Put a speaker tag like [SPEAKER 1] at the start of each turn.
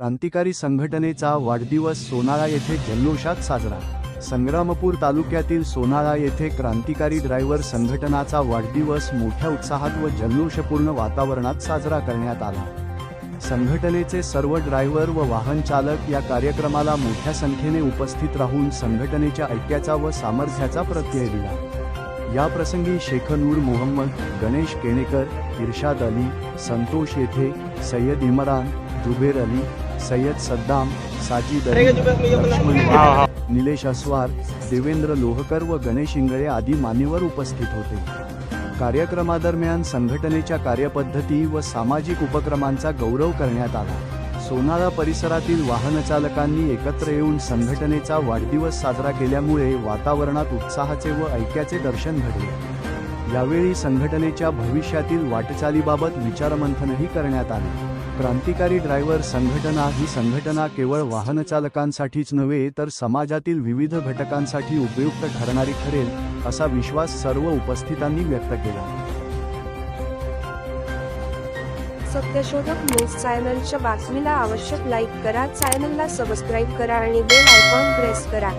[SPEAKER 1] क्रांतिकारी संघटनेचा वाढदिवस सोनाळा येथे जल्लोषात साजरा. संग्रामपूर तालुक्यातील सोनाळा येथे क्रांतिकारी ड्रायव्हर संघटनाचा वाढदिवस मोठ्या उत्साहात व जल्लोषपूर्ण वातावरणात साजरा करण्यात आला. संघटनेचे सर्व ड्रायव्हर व वाहन चालक या कार्यक्रमाला मोठ्या संख्येने उपस्थित राहून संघटनेच्या ऐक्याचा व सामर्थ्याचा प्रत्यय दिला. या प्रसंगी शेखनूर मोहम्मद गणेश केणेकर इर्शाद अली संतोष येथे सय्यद इमरान जुबेर अली सय्यद सद्दाम साजिद अली लक्ष्मण निलेश अस्वार देवेंद्र लोहकर व गणेश इंगळे आदी मान्यवर उपस्थित होते. कार्यक्रमादरम्यान संघटनेच्या कार्यपद्धती व सामाजिक उपक्रमांचा गौरव करण्यात आला. सोनाळा परिसरातील वाहनचालकांनी एकत्र येऊन संघटनेचा वाढदिवस साजरा केल्यामुळे वातावरणात उत्साहाचे व ऐक्याचे दर्शन घडले. यावेळी संघटनेच्या भविष्यातील वाटचालीबाबत विचारमंथनही करण्यात आले. क्रांतिकारी ड्रायव्हर संघटना ही संघटना केवळ वाहनचालकांसाठीच नव्हे तर समाजातील विविध घटकांसाठी उपयुक्त ठरणारी ठरेल असा विश्वास सर्व उपस्थितांनी व्यक्त केला.
[SPEAKER 2] सत्यशोधक न्यूज चॅनलच्या बातमीला आवश्यक लाईक करा चॅनलला सबस्क्राईब करा आणि बेल आयकॉन प्रेस करा.